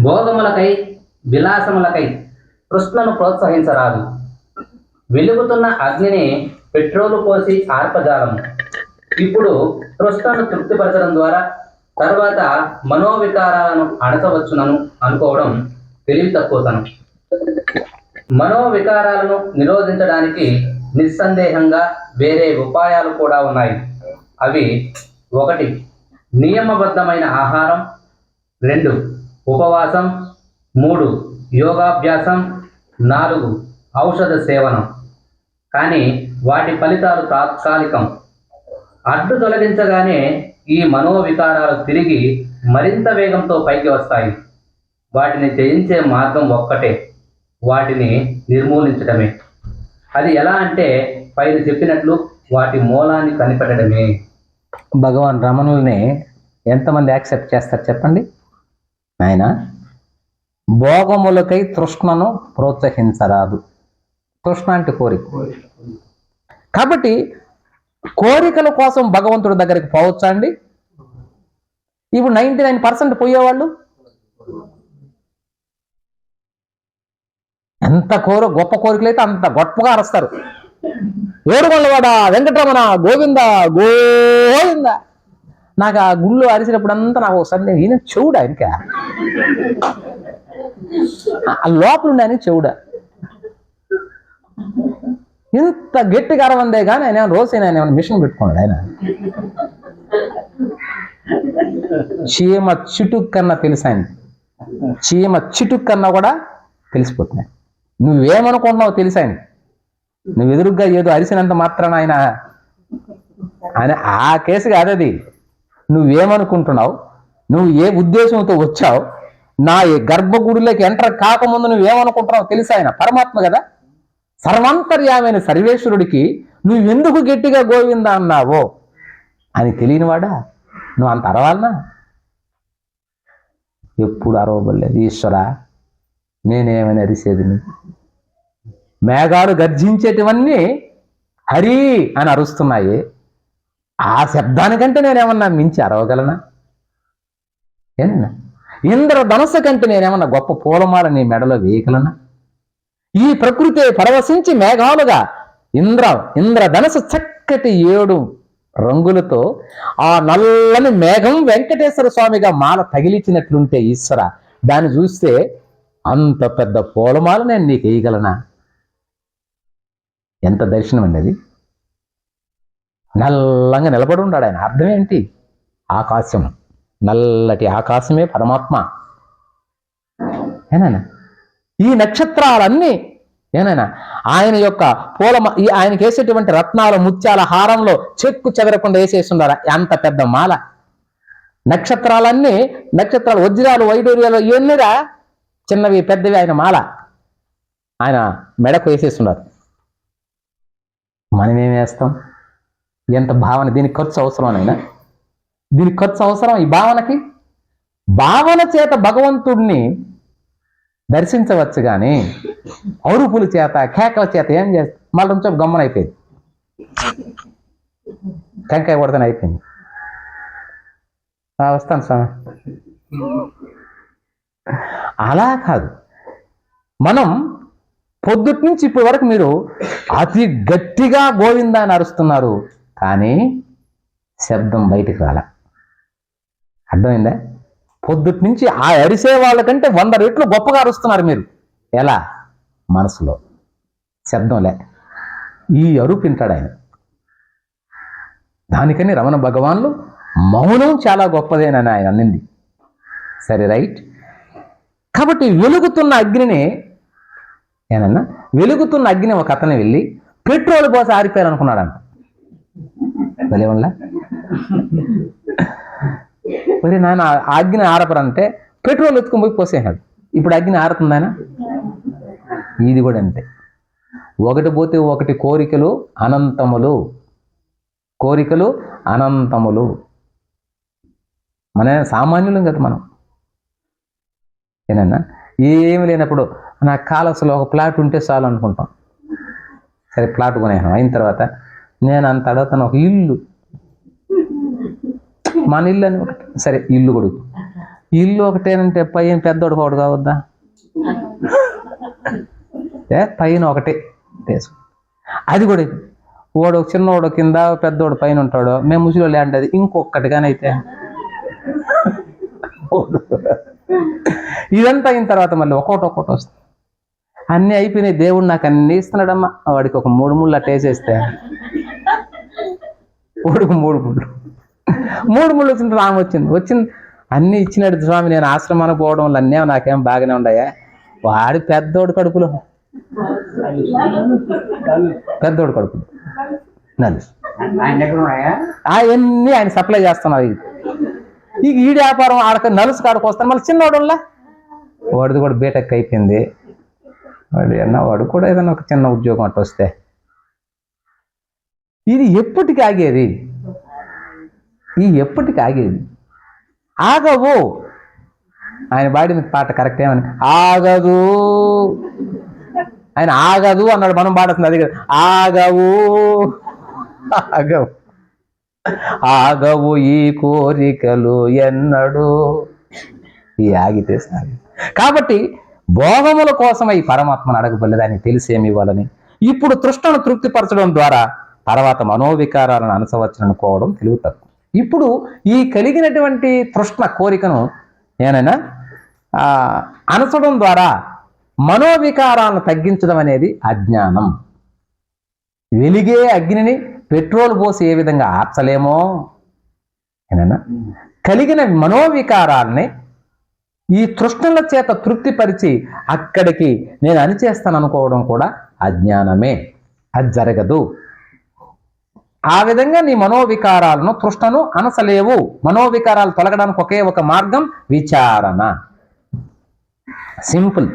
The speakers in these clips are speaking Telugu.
భోగములకై విలాసములకై కృష్ణను ప్రోత్సహించరాదు. వెలుగుతున్న అగ్నిని పెట్రోలు పోసి ఆర్పజాలము. ఇప్పుడు కృష్ణను తృప్తిపరచడం ద్వారా తర్వాత మనోవికారాలను అణచవచ్చునను అనుకోవడం తెలివి తక్కువతనం. మనోవికారాలను నిరోధించడానికి నిస్సందేహంగా వేరే ఉపాయాలు కూడా ఉన్నాయి. అవి ఒకటి నియమబద్ధమైన ఆహారం. రెండు ఉపవాసం మూడు యోగాభ్యాసం నాలుగు ఔషధ సేవనం. కానీ వాటి ఫలితాలు తాత్కాలికం. అడ్డు తొలగించగానే ఈ మనోవికారాలు తిరిగి మరింత వేగంతో పైకి వస్తాయి. వాటిని జయించే మార్గం ఒక్కటే వాటిని నిర్మూలించడమే అది ఎలా అంటే పైన చెప్పినట్లు వాటి మూలాన్ని కనిపెట్టడమే. భగవాన్ రమణుల్ని ఎంతమంది యాక్సెప్ట్ చేస్తారు చెప్పండి? ఆయన భోగములకై తృష్ణను ప్రోత్సహించరాదు. తృష్ణ అంటే కోరిక. కాబట్టి కోరికల కోసం భగవంతుడి దగ్గరికి పోవచ్చా అండి? ఇప్పుడు నైంటీ నైన్ పర్సెంట్ పోయేవాళ్ళు? ఎంత కోరు గొప్ప కోరికలు అయితే అంత గొప్పగా అరుస్తారు. ఏడుకొండవాడ వెంకటరమణ గోవింద గోవింద. నాకు ఆ గుళ్ళు అరిసినప్పుడు అంతా నాకు ఒక నేను ఈయన చెవుడా ఇంకా ఆ లోపల ఉండే ఆయన చెవుడా? ఇంత గట్టిగా అరవందే కానీ ఆయన ఏమైనా రోజు ఆయన ఏమైనా మిషన్ పెట్టుకున్నాడు ఆయన? చీమ చిటుక్ కన్నా తెలుసు ఆయన చీమ చిటుక్ కన్నా కూడా తెలిసిపోతున్నాయి. నువ్వేమనుకుంటున్నావు తెలుసు ఆయన నువ్వు ఎదురుగ్గా ఏదో అరిసినంత మాత్రాన ఆయన ఆయన ఆ కేసు కాదది. నువ్వేమనుకుంటున్నావు? నువ్వు ఏ ఉద్దేశంతో వచ్చావు? నా ఈ గర్భగుడిలోకి ఎంటర్ కాకముందు నువ్వేమనుకుంటున్నావు తెలుసా ఆయన? పరమాత్మ కదా. సర్వాంతర్యామైన సర్వేశ్వరుడికి నువ్వెందుకు గట్టిగా గోవింద అన్నావో? అని తెలియనివాడా? నువ్వు అంత అరవాలనా? ఎప్పుడు అరవబడలేదు. ఈశ్వర నేనేమని అరిసేది మేఘాలు గర్జించేటివన్నీ హరి అని అరుస్తున్నాయి. ఆ శబ్దానికంటే నేనేమన్నా మించి అరవగలనా? ఇంద్ర ఇంద్రధనస్సు కంటే నేనేమన్నా గొప్ప పూలమాల నీ మెడలో వేయగలనా? ఈ ప్రకృతి పరవశించి మేఘాలుగా ఇంద్ర ఇంద్రధనస్సు చక్కటి ఏడు రంగులతో ఆ నల్లని మేఘం వెంకటేశ్వర స్వామిగా మాల తగిలిచినట్లుంటే ఈశ్వర దాన్ని చూస్తే అంత పెద్ద పూలమాల నేను నీకు వేయగలనా ఎంత దర్శనం అండి అది? నల్లంగా నిలబడి ఉన్నాడు ఆయన. అర్థం ఏంటి? ఆకాశం. నల్లటి ఆకాశమే పరమాత్మ. ఏనాయన? ఈ నక్షత్రాలన్నీ ఏనాయన? ఆయన యొక్క పూల ఈ ఆయనకి వేసేటువంటి రత్నాల ముత్యాల హారంలో చెక్కు చెదరకుండా వేసేస్తున్నారు? అంత పెద్ద మాల. నక్షత్రాలన్నీ నక్షత్రాలు వజ్రాలు వైడూర్యాలు ఇవన్నీరా? చిన్నవి పెద్దవి ఆయన మాల. ఆయన మెడకు వేసేస్తున్నారు. మనం వేస్తాం? ఎంత భావన దీనికి ఖర్చు అవసరమనైనా దీనికి ఖర్చు అవసరం ఈ భావనకి? భావన చేత భగవంతుడిని దర్శించవచ్చు కానీ అరుపుల చేత కేకల చేత ఏం చేస్తా మళ్ళీ కొంచెం గమ్మన అయిపోయింది. టెంకాయ కొడతానే అయిపోయింది. వస్తాను స్వామి. అలా కాదు. మనం పొద్దుటి నుంచి ఇప్పటి వరకు మీరు అతి గట్టిగా గోవిందా అని అరుస్తున్నారు. కానీ శబ్దం బయటికి రాల. అర్థమైందా? పొద్దుటి నుంచి ఆ అరిసే వాళ్ళకంటే వంద రెట్లు గొప్పగా అరుస్తున్నారు మీరు. ఎలా? మనసులో. శబ్దంలే ఈ అరుపు వింటాడు ఆయన. దానికని రమణ భగవాన్లు మౌనం చాలా గొప్పదేనని ఆయన అన్నింది. సరే రైట్. కాబట్టి వెలుగుతున్న అగ్నిని ఏనన్నా? వెలుగుతున్న అగ్ని ఒక అతను వెళ్ళి పెట్రోల్ పోసి ఆరిపోయారనుకున్నాడంట. భలేవల్లా మరి నాన్న అగ్ని ఆరపరంటే పెట్రోల్ ఎత్తుకొని పోయి పోసేసాడు ఇప్పుడు అగ్ని ఆరుతుందానా ఇది కూడా అంతే. ఒకటి పోతే ఒకటి కోరికలు అనంతములు. కోరికలు అనంతములు. మన సామాన్యులం కదా మనం. ఏనన్నా? ఏమి లేనప్పుడు నా కాలసులో ఒక ప్లాట్ ఉంటే చాలు అనుకుంటాం. సరే ప్లాట్ కొనేసాం అయిన తర్వాత నేను అంత అడుగుతాను ఒక ఇల్లు. మన ఇల్లు అని ఒకటి. సరే ఇల్లు కొడుకు ఇల్లు ఒకటేనంటే పైన పెద్దోడు ఒకటి కావద్దా? ఏ పైన ఒకటే. వేసుకో అది కూడా వాడు ఒక చిన్నోడు కింద పెద్దోడు పైన ఉంటాడు. మేము ముసిలో ల్యాండ్ అది ఇంకొకటిగానైతే ఇదంతా అయిన తర్వాత మళ్ళీ ఒక్కోటి ఒక్కోటి వస్తుంది. అన్నీ అయిపోయినాయి. దేవుడు నాకు అన్ని ఇస్తున్నాడమ్మా. వాడికి ఒక మూడు మూడు అట్టేసేస్తే. వేసేస్తే మూడు ముళ్ళు. మూడు ముళ్ళు వచ్చింది రాము వచ్చింది. వచ్చింది అన్నీ ఇచ్చినాడు స్వామి. నేను ఆశ్రమానికి పోవడం వల్ల అన్నీ నాకేం బాగానే ఉన్నాయా వాడి పెద్దోడు కడుపులో. పెద్దోడు కడుపులో. నలుసు అవన్నీ ఆయన సప్లై చేస్తున్నారు ఇది ఇక ఈ వ్యాపారం ఆడక నలుసు కాడకు వస్తాను. మళ్ళీ చిన్నవాడులా వాడిది కూడా బీటెక్ అయిపోయింది. వాడు ఏమన్నా వాడు కూడా ఏదైనా ఒక చిన్న ఉద్యోగం అట్ట వస్తే. ఇది ఎప్పటికి ఆగేది? ఈ ఎప్పటికి ఆగేది? ఆగవు. ఆయన పాడిన పాట కరెక్ట్ ఏమని? ఆగదు. ఆయన ఆగదు అన్నాడు మనం పాడుతుంది అది కదా. ఆగవు. ఆగవు. ఆగవు ఈ కోరికలు ఎన్నడు. ఈ ఆగితే సాగి కాబట్టి భోగముల కోసం పరమాత్మను అడగబడలేదని తెలిసేమి ఇవ్వాలని. ఇప్పుడు తృష్ణను తృప్తిపరచడం ద్వారా తర్వాత మనోవికారాలను అనుసవచ్చనుకోవడం తెలివి తక్కువ. ఇప్పుడు ఈ కలిగినటువంటి తృష్ణ కోరికను ఏనైనా అనసడం ద్వారా మనోవికారాలను తగ్గించడం అనేది అజ్ఞానం. వెలిగే అగ్నిని పెట్రోల్ పోసి ఏ విధంగా ఆర్చలేమో? ఏనైనా కలిగిన మనోవికారాల్ని ఈ తృష్ణల చేత తృప్తిపరిచి అక్కడికి నేను అనిచేస్తాను అనుకోవడం కూడా అజ్ఞానమే. అది జరగదు. ఆ విధంగా నీ మనోవికారాలను తృష్ణను అనసలేవు. మనోవికారాలు తొలగడానికి ఒకే ఒక మార్గం విచారణ. సింపుల్.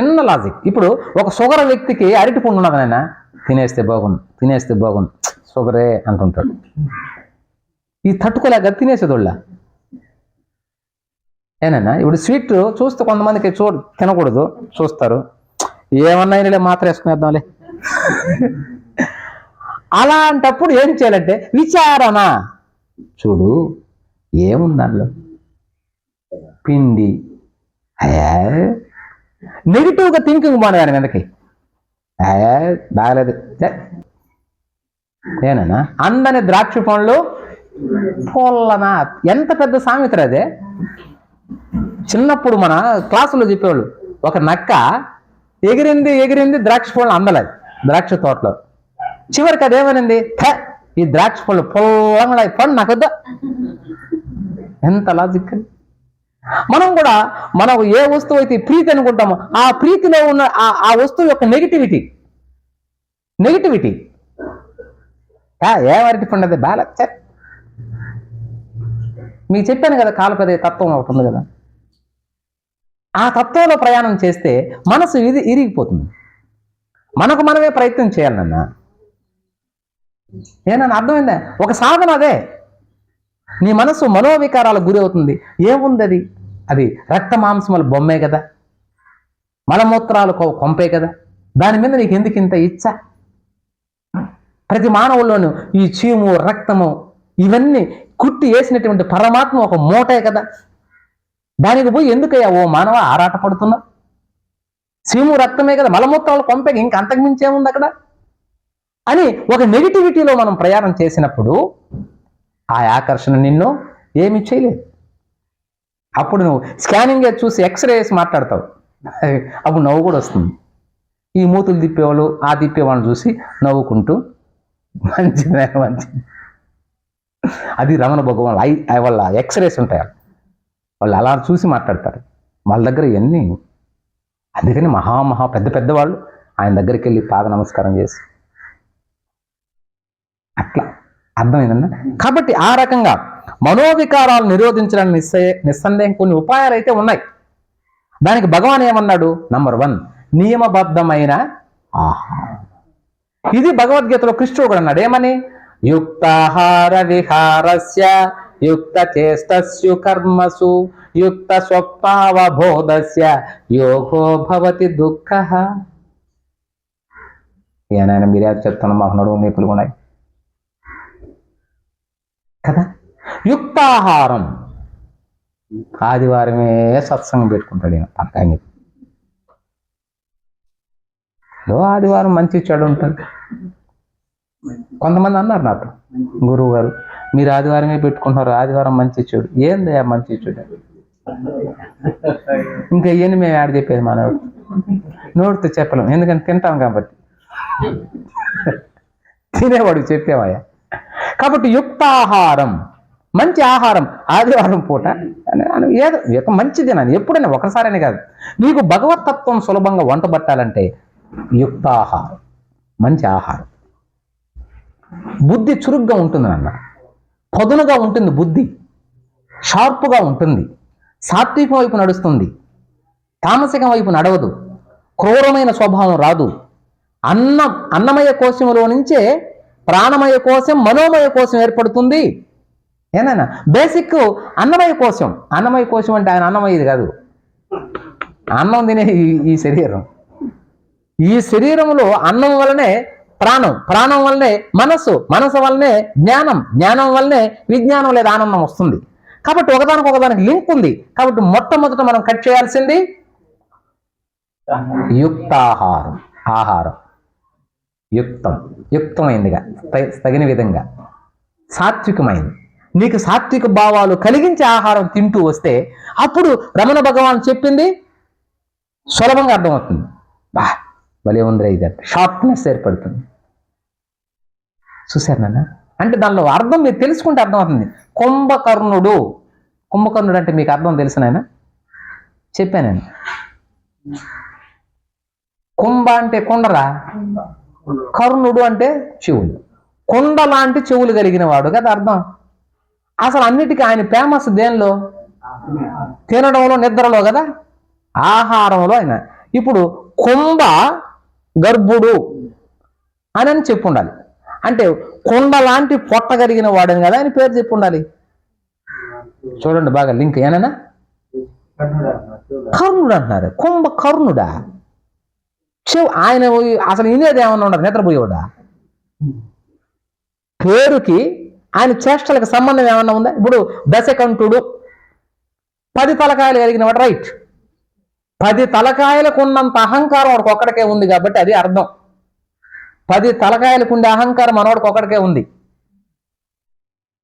చిన్న లాజిక్. ఇప్పుడు ఒక షుగర్ వ్యక్తికి అరటి పండు ఉన్నది తినేస్తే బాగుంది తినేస్తే బాగుంది షుగరే అంటుంటాడు. ఇది తట్టుకోలేక తినేసేదోళ్ళ? ఏనన్నా ఇప్పుడు స్వీట్ చూస్తే కొంతమందికి చూ తినకూడదు. చూస్తారు. ఏమన్నా మాత్ర వేసుకునేద్దాంలే. అలాంటప్పుడు ఏం చేయాలంటే విచారణ. చూడు ఏముంది దానిలో పిండి. నెగిటివ్గా థింకింగ్ బాగుంది దాని మీదకి బాగలేదు. ఏనన్నా అందని ద్రాక్ష పండ్లు పొల్లనా? ఎంత పెద్ద సామెత అదే. చిన్నప్పుడు మన క్లాసులో చెప్పేవాళ్ళు ఒక నక్క ఎగిరింది ఎగిరింది ద్రాక్ష పళ్ళు అందలేదు ద్రాక్ష తోటలో. చివరికి అదేమనింది? ఈ ద్రాక్ష పళ్ళు పొల్లంగా పండు నాకు ఎంత లాజిక్ మనం కూడా మనం ఏ వస్తువు అయితే ప్రీతి అనుకుంటామో ఆ ప్రీతిలో ఉన్న ఆ వస్తువు యొక్క నెగిటివిటీ నెగిటివిటీ ఏ వరటి పండు అది? మీకు చెప్పాను కదా కాలపదే తత్వం ఒకటి ఉంది కదా. ఆ తత్వంలో ప్రయాణం చేస్తే మనసు ఇది ఇరిగిపోతుంది. మనకు మనమే ప్రయత్నం చేయాలన్న. ఏనన్నా అర్థమైందా? ఒక సాధన అదే. నీ మనసు మనోవికారాలకు గురి అవుతుంది. ఏముంది అది అది రక్త మాంసముల బొమ్మే కదా. మలమూత్రాలు కొంపే కదా. దాని మీద నీకు ఎందుకు ఇంత ఇచ్చ? ప్రతి మానవుల్లోనూ ఈ చీము రక్తము ఇవన్నీ కుట్టి వేసినటువంటి పరమాత్మ ఒక మూటే కదా. దానికి పోయి ఎందుకయ్యా ఓ మానవ ఆరాట పడుతున్నావు సీము రక్తమే కదా మలమూత్రాలు పంపక ఇంకా అంతకుమించి ఏముంది అక్కడ? అని ఒక నెగిటివిటీలో మనం ప్రయాణం చేసినప్పుడు ఆ ఆకర్షణ నిన్ను ఏమి చేయలేదు. అప్పుడు నువ్వు స్కానింగ్ చూసి ఎక్స్రే వేసి మాట్లాడతావు. అప్పుడు నవ్వు కూడా వస్తుంది. ఈ మూతులు తిప్పేవాళ్ళు ఆ తిప్పేవాళ్ళని చూసి నవ్వుకుంటూ మంచిది మంచిది. అది రమణ భగవాన్ ఐ ఐ వాళ్ళ ఎక్స్రేస్ ఉంటాయి. వాళ్ళు అలా చూసి మాట్లాడతారు. వాళ్ళ దగ్గర ఇవన్నీ అందుకని మహా మహా పెద్ద పెద్ద వాళ్ళు ఆయన దగ్గరికి వెళ్ళి పాద నమస్కారం చేసి అట్లా అర్థమైందన్న కాబట్టి ఆ రకంగా మనోవికారాలు నిరోధించడానికి నిస్సయ నిస్సందేహం కొన్ని ఉపాయాలు అయితే ఉన్నాయి. దానికి భగవాన్ ఏమన్నాడు? నంబర్ వన్ నియమబద్ధమైన ఆహారం. ఇది భగవద్గీతలో కృష్ణుడు కూడా అన్నాడు. ఏమని? యుక్తాహార విహారస్య యుక్త చేష్టస్యు కర్మసు యుక్త స్వప్నావబోధస్య యోగో భవతి దుఃఖ. ఏనాయన మీరే చెప్తాను మాకు నడువు నొప్పులు ఉన్నాయి. కదా? యుక్తాహారం. ఆదివారమే సత్సంగం పెట్టుకుంటాడు ఈయన పక్కాని ఏదో ఆదివారం మంచి చెడు ఉంటుంది. కొంతమంది అన్నారు నాతో. గురువు గారు మీరు ఆదివారమే పెట్టుకుంటున్నారు ఆదివారం మంచి చెడు. ఏంది మంచి చెడు? ఇంకా ఇవన్నీ మేము యాడ్ చెప్పేది మన నోటి? నోటితో చెప్పలేం ఎందుకంటే తింటాం కాబట్టి. తినేవాడు చెప్పేవాయా? కాబట్టి యుక్తాహారం మంచి ఆహారం ఆదివారం పూట ఏదో ఒక మంచిది నాని ఎప్పుడైనా ఒకసారైనా కాదు. నీకు భగవతత్వం సులభంగా వంట పట్టాలంటే యుక్తాహారం మంచి ఆహారం. బుద్ధి చురుగ్గా ఉంటుంది నాన్న పదునుగా ఉంటుంది బుద్ధి షార్ప్గా ఉంటుంది సాత్వికం వైపు నడుస్తుంది తామసికం వైపు నడవదు క్రూరమైన స్వభావం రాదు. అన్న అన్నమయ కోశములో నుంచే ప్రాణమయ కోశం మనోమయ కోశం ఏర్పడుతుంది. ఏనైనా బేసిక్ అన్నమయ కోశం. అన్నమయ కోశం అంటే ఆయన అన్నమయ్యది కాదు. అన్నం తినే ఈ శరీరం. ఈ శరీరంలో అన్నం వలనే ప్రాణం. ప్రాణం వల్లనే మనస్సు మనసు వల్లనే జ్ఞానం జ్ఞానం వల్లనే విజ్ఞానం లేదా ఆనందం వస్తుంది. కాబట్టి ఒకదానికి ఒకదానికి లింక్ ఉంది. కాబట్టి మొట్టమొదట మనం కట్ చేయాల్సింది యుక్తాహారం ఆహారం. యుక్తం. యుక్తమైందిగా తగిన విధంగా. సాత్వికమైంది. నీకు సాత్విక భావాలు కలిగించే ఆహారం తింటూ వస్తే అప్పుడు రమణ భగవాన్ చెప్పింది సులభంగా అర్థమవుతుంది. బా భలే ఉందిరా ఇది షార్ప్నెస్ ఏర్పడుతుంది. చూశారు నాన్న? అంటే దానిలో అర్థం మీరు తెలుసుకుంటే అర్థమవుతుంది. కుంభకర్ణుడు. కుంభకర్ణుడు అంటే మీకు అర్థం తెలుసు నాయన? చెప్పాను నేను. కుంభ అంటే కుండరా? కర్ణుడు అంటే చెవులు. కుండ లాంటి చెవులు కలిగిన వాడు కదా అర్థం? అసలు అన్నిటికీ ఆయన ఫేమస్ దేనిలో? తినడంలో నిద్రలో కదా? ఆహారంలో ఆయన. ఇప్పుడు కుంభ గర్భుడు అని అని చెప్పు ఉండాలి అంటే కొండ లాంటి పొట్ట కలిగిన వాడని కదా అని పేరు చెప్పు ఉండాలి చూడండి బాగా లింక్ ఏనైనా కర్ణుడు అంటున్నారు. కుంభ కర్ణుడా? చెవు ఆయన పోయి- అసలు ఇనేది ఏమన్నా ఉండదు నిద్రపోయేవాడా? పేరుకి ఆయన చేష్టలకు సంబంధం ఏమన్నా ఉందా? ఇప్పుడు దశకంఠుడు పది తలకాయలు కలిగిన వాడు రైట్ పది తలకాయలకు ఉన్నంత అహంకారం వాడికి ఒక్కడికే ఉంది కాబట్టి అది అర్థం. పది తలకాయలకు ఉండే అహంకారం మనవాడికి ఉంది.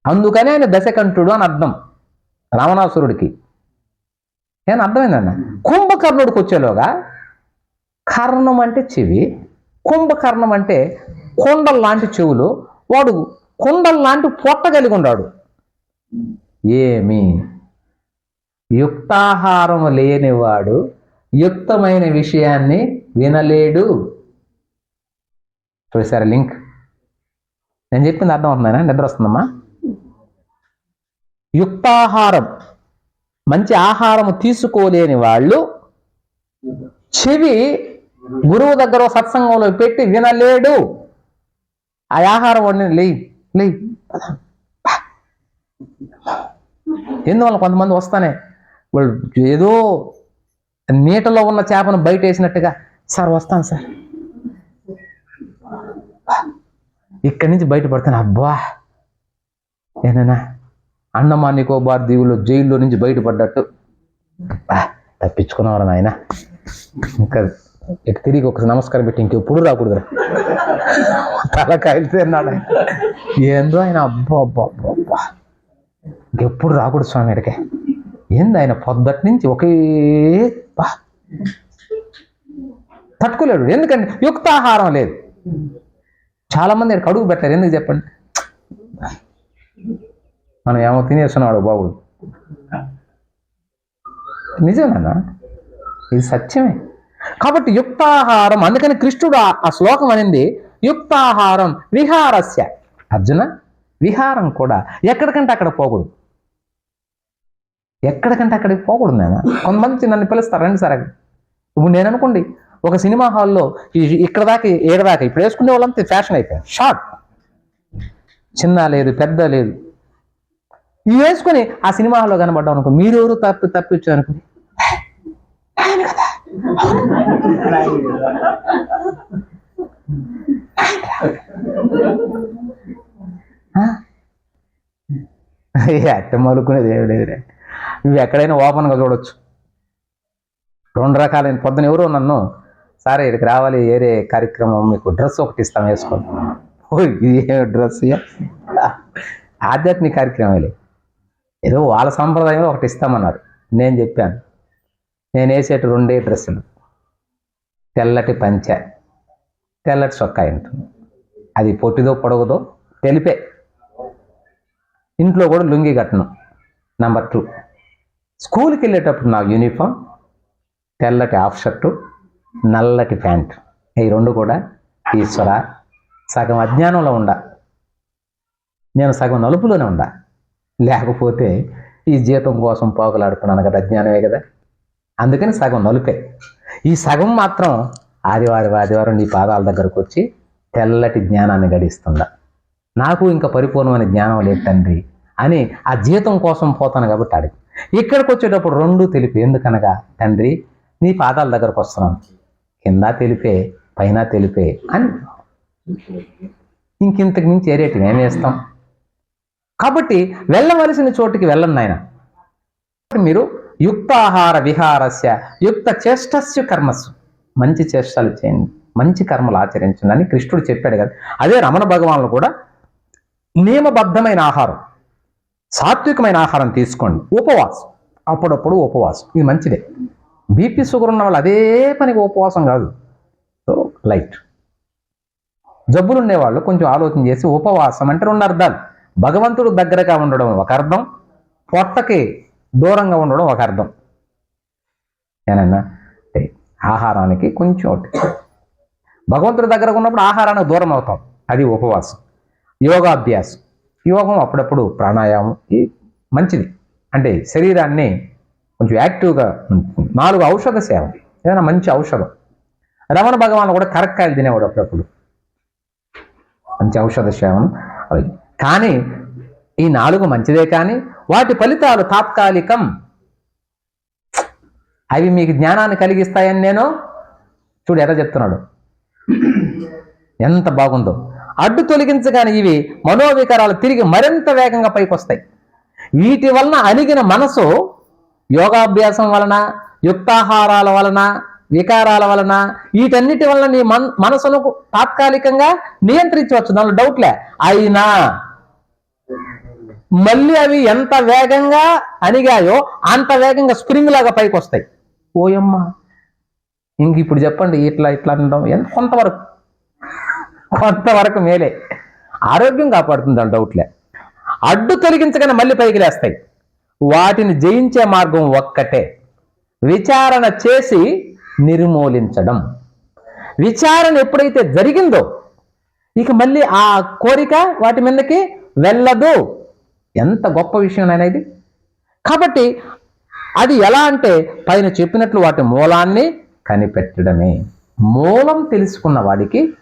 అందుకనే ఆయన దశకంఠుడు అని అర్థం రావణాసురుడికి. ఏమన్నా అర్థమైందన్న కుంభకర్ణుడికి వచ్చేలోగా కర్ణం అంటే చెవి కుంభకర్ణం అంటే కొండల లాంటి చెవులు వాడు కొండల లాంటి పొట్ట కలిగి ఉన్నాడు. ఏమి? యుక్తాహారం లేనివాడు యుక్తమైన విషయాన్ని వినలేడు. చూసారా లింక్? నేను చెప్పింది అర్థం అవుతుందా నిద్ర వస్తుందమ్మా? యుక్తాహారం. మంచి ఆహారం తీసుకోలేని వాళ్ళు చెవి గురువు దగ్గర సత్సంగంలో పెట్టి వినలేడు. ఆ ఆహారం వండి లే లేయి ఎందువల్ల కొంతమంది వస్తానే? వాళ్ళు ఏదో నీటలో ఉన్న చేపను బయట వేసినట్టుగా సార్ వస్తాను సార్. ఇక్కడి నుంచి బయటపడతాను. అబ్బా! ఏనైనా అండమాన్ నికోబార్ దీవుల్లో జైల్లో నుంచి బయటపడ్డట్టు. తప్పించుకున్నవారు నాయన? ఇంకా ఇక తిరిగి ఒక నమస్కారం పెట్టి ఇంకెప్పుడు రాకూడదు తలకాయలు తిన్నాడు? ఏందో ఆయన? అబ్బా అబ్బా అబ్బా అబ్బా. ఇంకెప్పుడు రాకూడదు స్వామి ఇక్కడికే. ఏంది ఆయన పొద్దటి నుంచి ఒకే బా. తట్టుకోలేడు. ఎందుకంటే యుక్తాహారం లేదు. చాలా మంది ఇక్కడ కడుగు పెట్టారు ఎందుకు చెప్పండి? మనం ఏమో తినేస్తున్నాడు బాబు. నిజమేనా? ఇది సత్యమే. కాబట్టి యుక్తాహారం అందుకని కృష్ణుడు ఆ- ఆ శ్లోకం అనింది యుక్తాహారం విహారస్య. అర్జున విహారం కూడా ఎక్కడికంటే అక్కడ పోకూడదు. ఎక్కడికంటే అక్కడికి పోకూడదు నేను కొంతమంది నన్ను పిలుస్తారు రండి సార్ అక్కడ. ఇప్పుడు నేను అనుకోండి ఒక సినిమా హాల్లో ఈ- ఇక్కడ దాకా ఏడ దాకా ఇప్పుడు వేసుకునే వాళ్ళంతా ఫ్యాషన్ అయిపోయారు. షార్ట్ చిన్న లేదు పెద్ద లేదు. ఇవి వేసుకొని ఆ సినిమా హాల్లో కనబడ్డాం అనుకో మీరెవరు తప్పి తప్పించారు అనుకో అట్ట మలుకునేది ఏమి లేదురే నువ్వు ఎక్కడైనా ఓపెన్గా చూడొచ్చు. రెండు రకాలైన పొద్దున ఎవరో నన్ను సార్ ఇక్కడికి రావాలి ఏరే కార్యక్రమం మీకు డ్రెస్ ఒకటి ఇస్తాం వేసుకోండి. ఇది ఏ డ్రెస్? ఆధ్యాత్మిక కార్యక్రమాలే ఏదో వాళ్ళ సంప్రదాయంలో ఒకటి ఇస్తామన్నారు. నేను చెప్పాను. నేను వేసేటి రెండే డ్రెస్సులు. తెల్లటి పంచ తెల్లటి చొక్కా ఉంటుంది అది పొట్టిదో పొడగదో తెలిపే. ఇంట్లో కూడా లుంగి కట్టను. నెంబర్ టూ స్కూల్కి వెళ్ళేటప్పుడు నా యూనిఫామ్ తెల్లటి హాఫ్ షర్టు నల్లటి ప్యాంట్. ఈ రెండు కూడా ఈశ్వర సగం అజ్ఞానంలో ఉండ. నేను సగం నలుపులోనే ఉండా. లేకపోతే ఈ జీతం కోసం పోకలాడుతున్నాను కదా అజ్ఞానమే కదా. అందుకని సగం నలుపే. ఈ సగం మాత్రం ఆదివారం ఆదివారం నీ పాదాల దగ్గరకు వచ్చి తెల్లటి జ్ఞానాన్ని గడిస్తుందా. నాకు ఇంకా పరిపూర్ణమైన జ్ఞానం లేదు తండ్రి. అని ఆ జీతం కోసం పోతాను కాబట్టి అడిగి. ఇక్కడికి వచ్చేటప్పుడు రెండు తెలిపి ఎందుకనగా తండ్రి నీ పాదాల దగ్గరకు వస్తున్నాను. కింద తెలిపే పైన తెలిపే అని. ఇంకింతకు మించి ఏరేటి మేము వేస్తాం? కాబట్టి వెళ్ళవలసిన చోటుకి వెళ్ళండి ఆయన మీరు యుక్తాహార విహారస్య యుక్త చేష్టస్య కర్మస్సు. మంచి చేష్టలు చేయండి. మంచి కర్మలు ఆచరించండి అని కృష్ణుడు చెప్పాడు కదా. అదే రమణ భగవానులు కూడా నియమబద్ధమైన ఆహారం. సాత్వికమైన ఆహారం తీసుకోండి. ఉపవాసం. అప్పుడప్పుడు ఉపవాసం. ఇది మంచిదే. బీపీ షుగర్ ఉన్న వాళ్ళు అదే పనికి ఉపవాసం కాదు. సో లైట్ జబ్బులు ఉండేవాళ్ళు కొంచెం ఆలోచన చేసి ఉపవాసం అంటే రెండు అర్థాలు. భగవంతుడు దగ్గరగా ఉండడం ఒక అర్థం పొట్టకి దూరంగా ఉండడం ఒక అర్థం. ఏనన్నా? అంటే ఆహారానికి కొంచెం ఒకటి. భగవంతుడి దగ్గర ఉన్నప్పుడు ఆహారానికి దూరం అవుతాం. అది ఉపవాసం. యోగాభ్యాసం. యోగం అప్పుడప్పుడు ప్రాణాయామం మంచిది. అంటే శరీరాన్ని కొంచెం యాక్టివ్గా నాలుగు ఔషధ సేవ. ఏదైనా మంచి ఔషధం. రమణ భగవాన్ కూడా కరక్కాయలు తినేవాడు అప్పుడప్పుడు. మంచి ఔషధ సేవనం. అవి కానీ ఈ నాలుగు మంచిదే కానీ వాటి ఫలితాలు తాత్కాలికం. అవి మీకు జ్ఞానాన్ని కలిగిస్తాయని నేను చూడు ఎలా చెప్తున్నాడు. ఎంత బాగుందో. అడ్డు తొలగించగానే ఇవి మనోవికారాలు తిరిగి మరింత వేగంగా పైకి వస్తాయి వీటి వలన అణిగిన మనసు యోగాభ్యాసం వలన యుక్తాహారాల వలన వికారాల వలన వీటన్నిటి వలన నీ మన మనసును తాత్కాలికంగా నియంత్రించవచ్చు. దానిలో డౌట్లే అయినా మళ్ళీ అవి ఎంత వేగంగా అణిగాయో అంత వేగంగా స్ప్రింగ్ లాగా పైకి వస్తాయి ఓయమ్మ! ఇంక ఇప్పుడు చెప్పండి ఇట్లా ఇట్లా అనడం ఎంత కొంతవరకు కొంతవరకు మేలే. ఆరోగ్యం కాపాడుతుంది అని డౌట్లే అడ్డు తొలగించగానే మళ్ళీ పైకి లేస్తాయి. వాటిని జయించే మార్గం ఒక్కటే. విచారణ చేసి నిర్మూలించడం. విచారణ ఎప్పుడైతే జరిగిందో ఇక మళ్ళీ ఆ కోరిక వాటి మీదకి వెళ్ళదు. ఎంత గొప్ప విషయం నేను ఇది. కాబట్టి అది ఎలా అంటే పైన చెప్పినట్లు వాటి మూలాన్ని కనిపెట్టడమే. మూలం తెలుసుకున్న వాడికి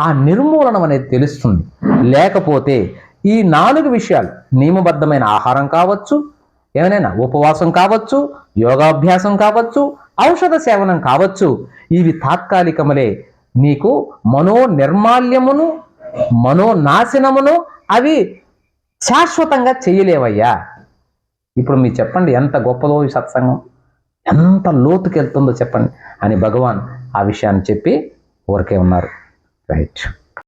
ఆ నిర్మూలనం అనేది తెలుస్తుంది. లేకపోతే ఈ నాలుగు విషయాలు నియమబద్ధమైన ఆహారం కావచ్చు ఏమైనా ఉపవాసం కావచ్చు యోగాభ్యాసం కావచ్చు ఔషధ సేవనం కావచ్చు ఇవి తాత్కాలికములే. నీకు మనో నిర్మాల్యమును మనో నాశనమును అవి శాశ్వతంగా చేయలేవయ్యా. ఇప్పుడు మీరు చెప్పండి ఎంత గొప్పదో ఈ సత్సంగం? ఎంత లోతుకెళ్తుందో చెప్పండి అని భగవాన్ ఆ విషయాన్ని చెప్పి ఊరికే ఉన్నారు. రైట్